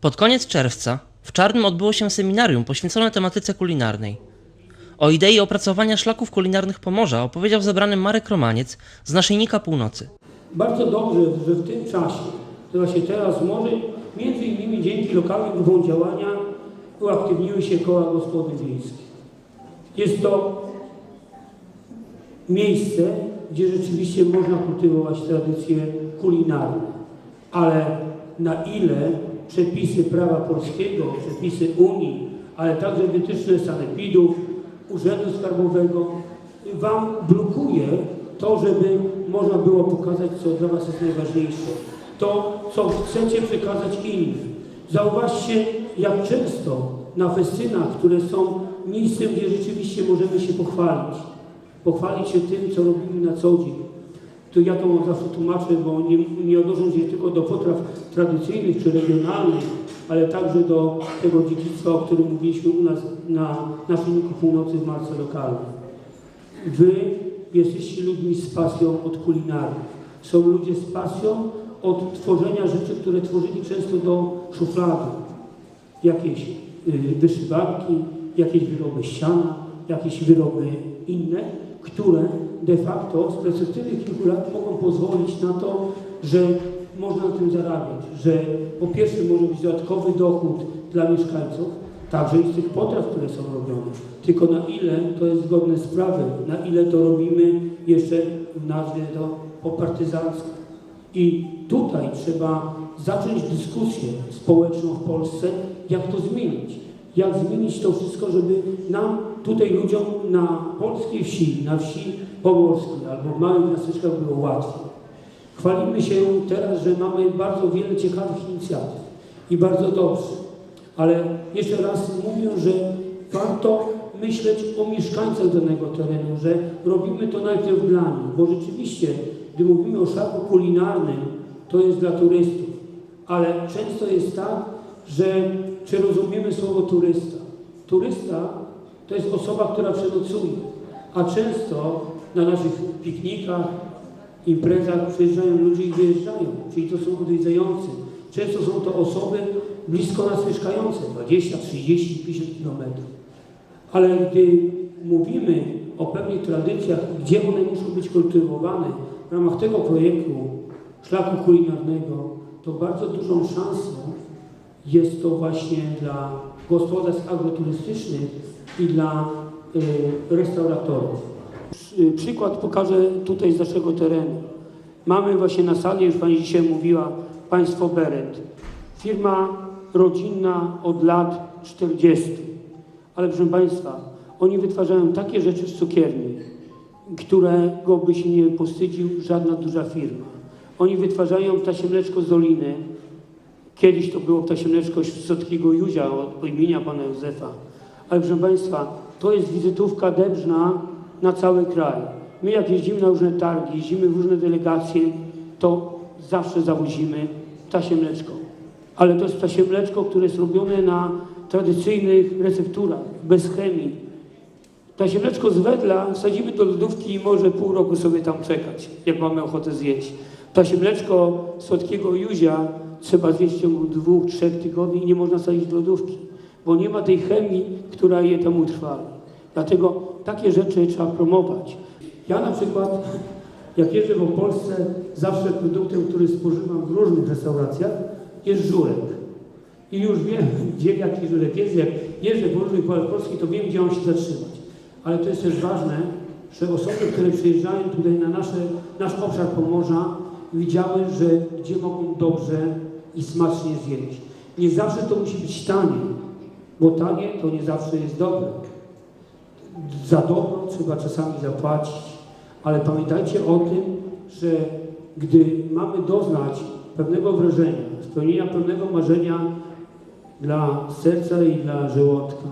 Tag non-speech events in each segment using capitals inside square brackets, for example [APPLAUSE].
Pod koniec czerwca w Czarnym odbyło się seminarium poświęcone tematyce kulinarnej. O idei opracowania szlaków kulinarnych Pomorza opowiedział zebranym Marek Romaniec z Naszyjnika Północy. Bardzo dobrze, że w tym czasie, to właśnie teraz może, między innymi dzięki lokalnym grupom działania uaktywniły się koła gospodyń wiejskich. Jest to miejsce, gdzie rzeczywiście można kultywować tradycje kulinarne, ale na ile przepisy prawa polskiego, przepisy Unii, ale także wytyczne sanepidów, Urzędu Skarbowego Wam blokuje to, żeby można było pokazać, co dla Was jest najważniejsze. To, co chcecie przekazać innym. Zauważcie, jak często na festynach, które są miejscem, gdzie rzeczywiście możemy się pochwalić. Pochwalić się tym, co robimy na co dzień. To ja to zawsze tłumaczę, bo nie, nie odnoszę się tylko do potraw tradycyjnych czy regionalnych, ale także do tego dziedzictwa, o którym mówiliśmy u nas na Naszyjniku Północy w marce lokalnej. Wy jesteście ludźmi z pasją od kulinarii. Są ludzie z pasją od tworzenia rzeczy, które tworzyli często do szuflady. Jakieś y, wyszywanki, jakieś wyroby ściana, jakieś wyroby inne, które de facto z perspektywy kilku lat mogą pozwolić na to, że można na tym zarabiać, że po pierwsze może być dodatkowy dochód dla mieszkańców, także i z tych potraw, które są robione. Tylko na ile to jest zgodne z prawem, na ile to robimy jeszcze w nazwie to po partyzancku. I tutaj trzeba zacząć dyskusję społeczną w Polsce, jak to zmienić. Jak zmienić to wszystko, żeby nam, tutaj ludziom na polskiej wsi, na wsi pomorskiej albo w małych miasteczkach było łatwiej. Chwalimy się teraz, że mamy bardzo wiele ciekawych inicjatyw i bardzo dobrze. Ale jeszcze raz mówię, że warto myśleć o mieszkańcach danego terenu, że robimy to najpierw dla nich, bo rzeczywiście, gdy mówimy o szlaku kulinarnym, to jest dla turystów. Ale często jest tak, że czy rozumiemy słowo turysta? Turysta to jest osoba, która przenocuje, a często na naszych piknikach, imprezach przyjeżdżają ludzie i wyjeżdżają, czyli to są odwiedzający. Często są to osoby blisko nas mieszkające, 20, 30, 50 kilometrów. Ale gdy mówimy o pewnych tradycjach, gdzie one muszą być kultywowane w ramach tego projektu szlaku kulinarnego, to bardzo dużą szansą jest to właśnie dla gospodarstw agroturystycznych i dla y, restauratorów. Przy- Przykład pokażę tutaj z naszego terenu. Mamy właśnie na sali, już Pani dzisiaj mówiła, Państwo Beret. Firma rodzinna od lat 40. Ale proszę Państwa, oni wytwarzają takie rzeczy z cukierni, którego by się nie postydził żadna duża firma. Oni wytwarzają ptasie mleczko z Doliny. Kiedyś to było ptasie mleczko z Sotkiego Józia od imienia Pana Józefa. Ale proszę Państwa, to jest wizytówka Debrzna na cały kraj. My jak jeździmy na różne targi, jeździmy w różne delegacje, to zawsze zawozimy ptasie mleczko. Ale to jest ptasie mleczko, które jest robione na tradycyjnych recepturach, bez chemii. Ptasie mleczko z wedla wsadzimy do lodówki i może pół roku sobie tam czekać, jak mamy ochotę zjeść. Ptasie mleczko słodkiego Józia trzeba zjeść w ciągu dwóch, trzech tygodni i nie można wsadzić do lodówki, bo nie ma tej chemii, która je tam utrwala. Dlatego takie rzeczy trzeba promować. Ja na przykład, jak jeżdżę po Polsce, zawsze produktem, który spożywam w różnych restauracjach, jest żurek. I już wiem, [LAUGHS] gdzie jaki żurek jest. Jak jeżdżę po różnych polach polskich, to wiem, gdzie mam się zatrzymać. Ale to jest też ważne, że osoby, które przyjeżdżają tutaj na nasze, nasz obszar Pomorza, widziały, że gdzie mogą dobrze i smacznie zjeść. Nie zawsze to musi być tanie, bo tanie to nie zawsze jest dobre. Za dobro trzeba czasami zapłacić, ale pamiętajcie o tym, że gdy mamy doznać pewnego wrażenia, spełnienia pewnego marzenia dla serca i dla żołądka,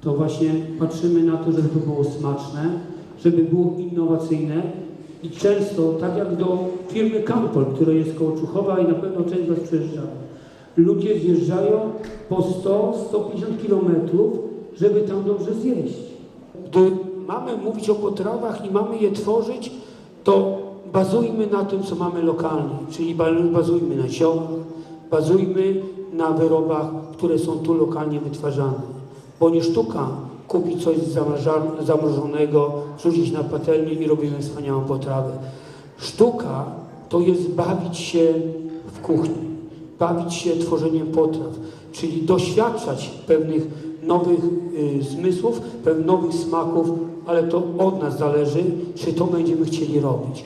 to właśnie patrzymy na to, żeby to było smaczne, żeby było innowacyjne i często, tak jak do firmy Campol, która jest koło Czuchowa i na pewno część Was przejeżdżała, ludzie zjeżdżają po 100-150 kilometrów, żeby tam dobrze zjeść. Gdy mamy mówić o potrawach i mamy je tworzyć, to bazujmy na tym, co mamy lokalnie, czyli ba- bazujmy na ziołach, bazujmy na wyrobach, które są tu lokalnie wytwarzane. Bo nie sztuka kupić coś zamrożonego, rzucić na patelnię i robimy wspaniałą potrawę. Sztuka to jest bawić się w kuchni, bawić się tworzeniem potraw, czyli doświadczać pewnych nowych y, zmysłów, pewnych nowych smaków, ale to od nas zależy, czy to będziemy chcieli robić.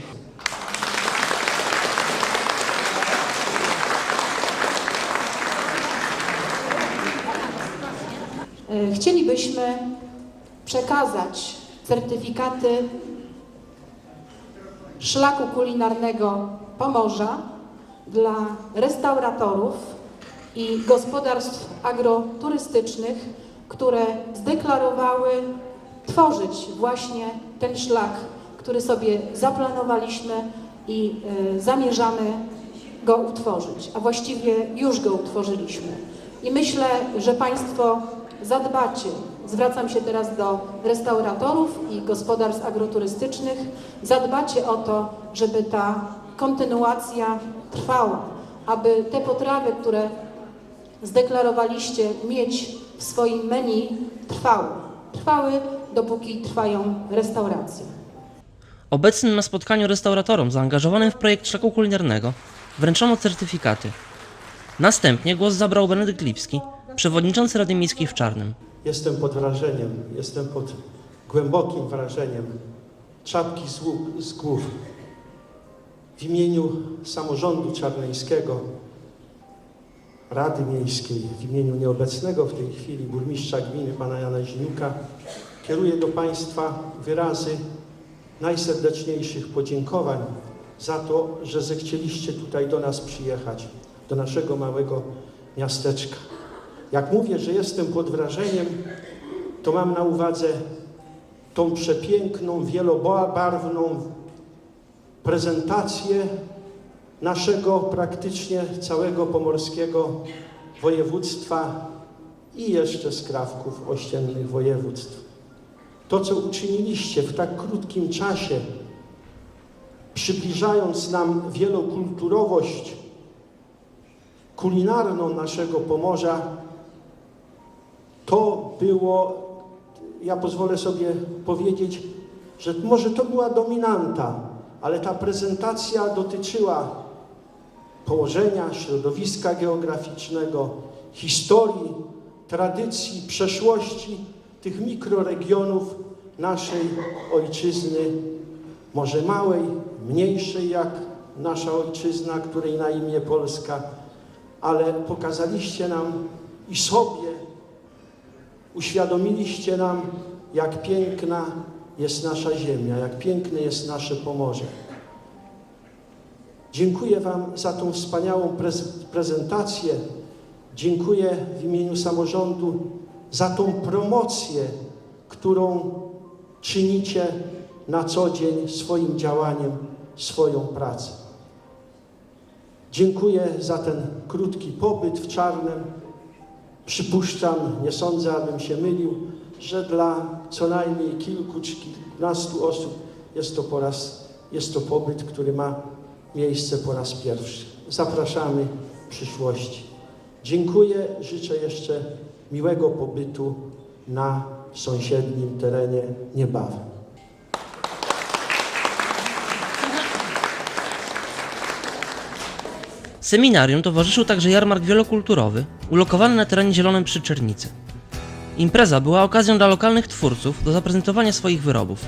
E, Chcielibyśmy przekazać certyfikaty szlaku kulinarnego Pomorza dla restauratorów i gospodarstw agroturystycznych, które zdeklarowały tworzyć właśnie ten szlak, który sobie zaplanowaliśmy i e, zamierzamy go utworzyć, a właściwie już go utworzyliśmy. I myślę, że Państwo zadbacie, zwracam się teraz do restauratorów i gospodarstw agroturystycznych, zadbacie o to, żeby ta kontynuacja trwała, aby te potrawy, które zdeklarowaliście mieć w swoim menu, trwały. Trwały, dopóki trwają restauracje. Obecnym na spotkaniu restauratorom zaangażowanym w projekt szlaku kulinarnego wręczono certyfikaty. Następnie głos zabrał Benedykt Lipski, przewodniczący Rady Miejskiej w Czarnym. Jestem pod wrażeniem, jestem pod głębokim wrażeniem czapki z, z głów. W imieniu samorządu czarneńskiego, Rady Miejskiej, w imieniu nieobecnego w tej chwili burmistrza gminy pana Jana kieruję do Państwa wyrazy najserdeczniejszych podziękowań za to, że zechcieliście tutaj do nas przyjechać, do naszego małego miasteczka. Jak mówię, że jestem pod wrażeniem, to mam na uwadze tą przepiękną, wielobarwną prezentację naszego praktycznie całego pomorskiego województwa i jeszcze skrawków ościennych województw. To, co uczyniliście w tak krótkim czasie, przybliżając nam wielokulturowość kulinarną naszego Pomorza, to było, ja pozwolę sobie powiedzieć, że może to była dominanta, ale ta prezentacja dotyczyła położenia, środowiska geograficznego, historii, tradycji, przeszłości tych mikroregionów naszej ojczyzny, może małej, mniejszej jak nasza ojczyzna, której na imię Polska, ale pokazaliście nam i sobie, uświadomiliście nam, jak piękna jest nasza ziemia, jak piękne jest nasze Pomorze. Dziękuję Wam za tą wspaniałą prez prezentację. Dziękuję w imieniu samorządu za tą promocję, którą czynicie na co dzień swoim działaniem, swoją pracą. Dziękuję za ten krótki pobyt w Czarnem. Przypuszczam, nie sądzę, abym się mylił, że dla co najmniej kilku czy kilkunastu osób jest to, po raz, jest to pobyt, który ma miejsce po raz pierwszy. Zapraszamy w przyszłości. Dziękuję, życzę jeszcze miłego pobytu na sąsiednim terenie niebawem. Seminarium towarzyszył także jarmark wielokulturowy, ulokowany na terenie Zielonym przy Czernicy. Impreza była okazją dla lokalnych twórców do zaprezentowania swoich wyrobów.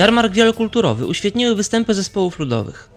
Jarmark wielokulturowy uświetniły występy zespołów ludowych.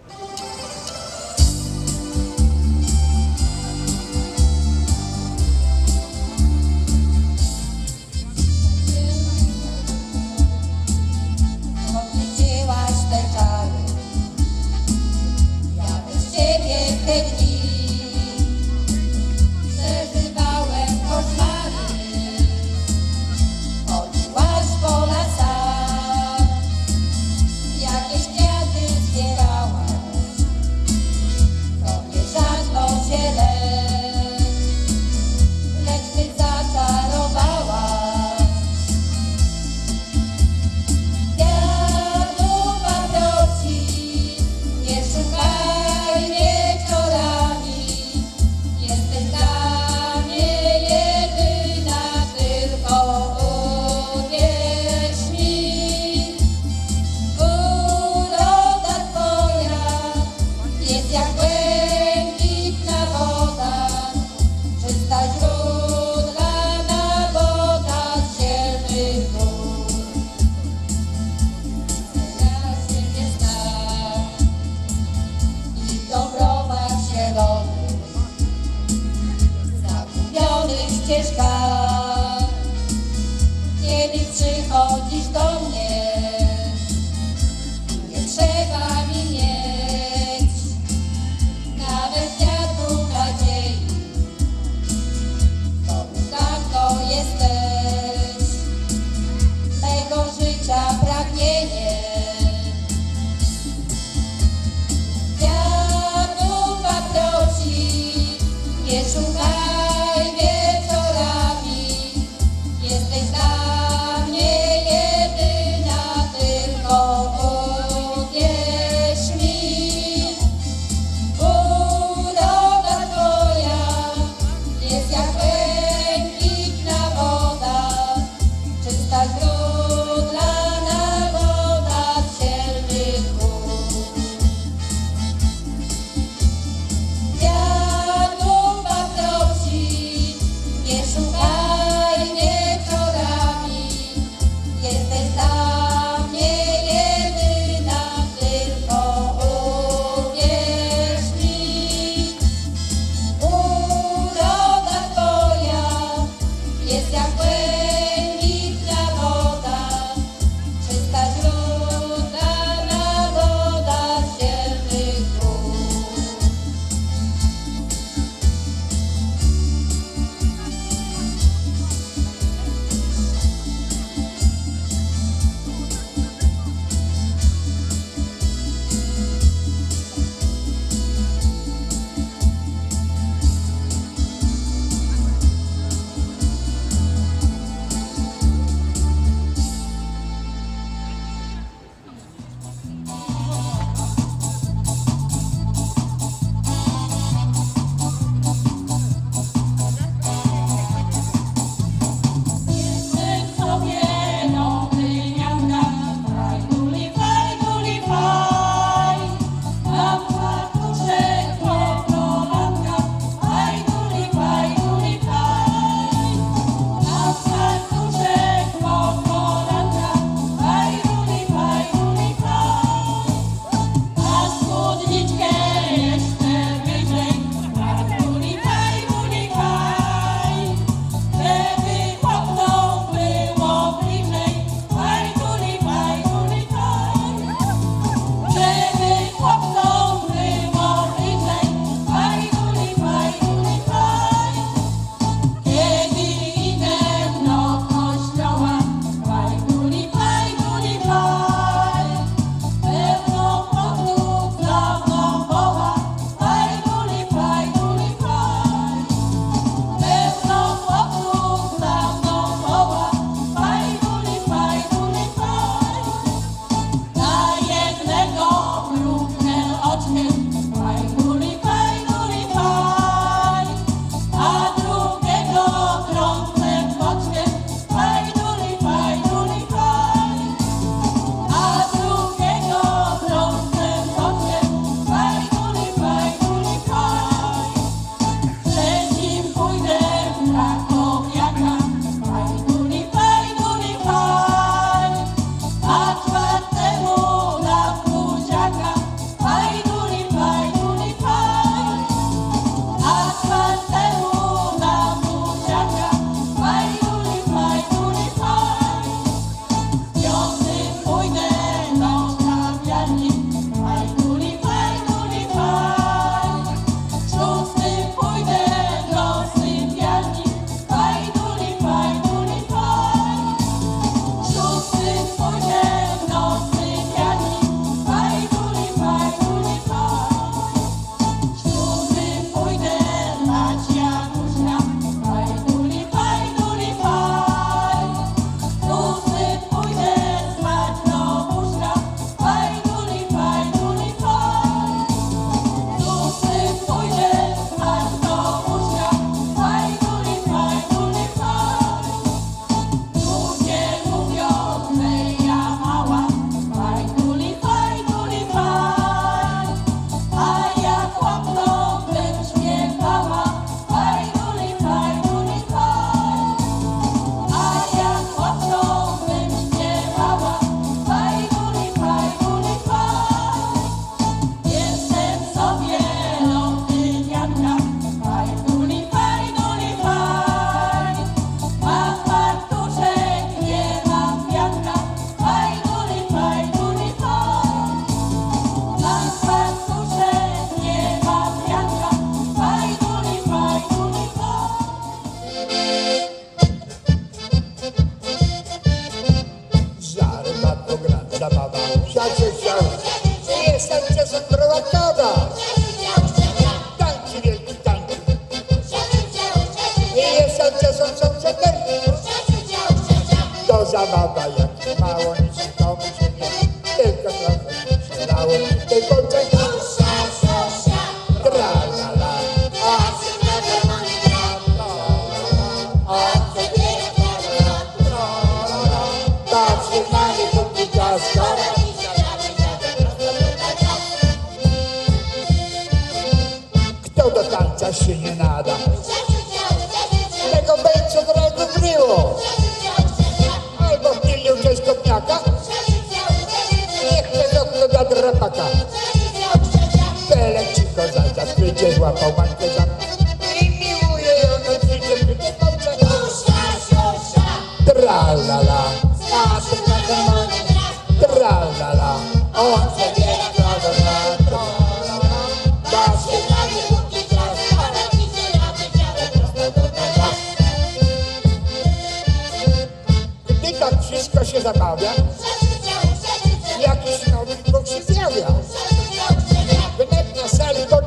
Esa es su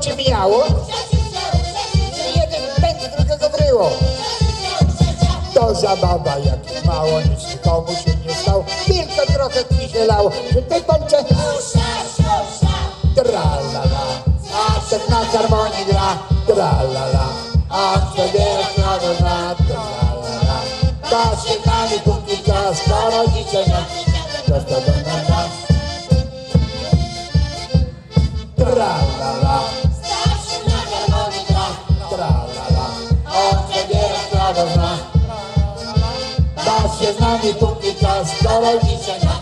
kocie mijało, jeden pęd drugiego bryło. To zabawa, jak mało, nic nikomu się nie stało, tylko trochę kisielało, że tej kolce tra la la, a ten na harmonii gra, tra la la, a prawo na tra la la. Baw się nami póki czas, skoro dzisiaj na prosto do nas. Tra la la, Baw się z nami póki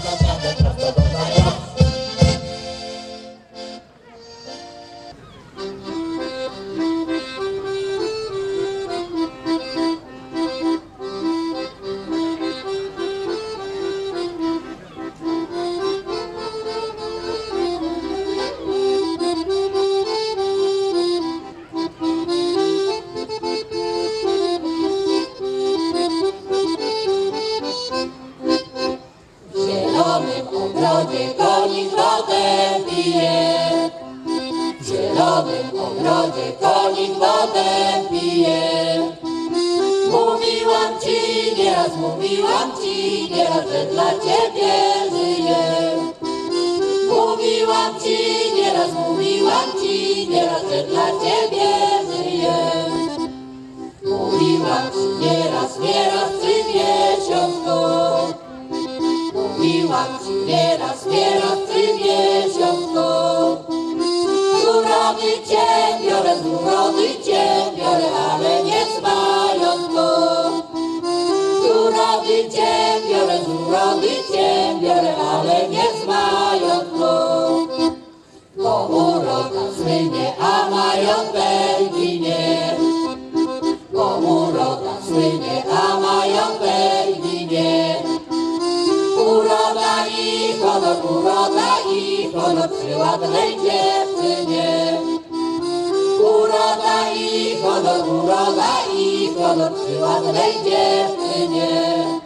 ci nieraz, mówiłam ci nieraz, że dla ciebie żyję. Mówiłam ci nieraz, mówiłam ci nieraz, że dla ciebie żyję. Mówiłam ci nieraz, nieraz, przy miesiącu. Mówiłam ci nieraz, nieraz przy miesiącu Z urody cię biorę, z urody cię biorę, ale nie z urody biorę, z urody biorę, ale nie z majątku Bo uroda słynie, a majątek ginie Bo uroda słynie, a majątek ginie Uroda i honor, uroda i honor przy ładnej dziewczynie. Uroda i honor, uroda i honor przy ładnej dziewczynie.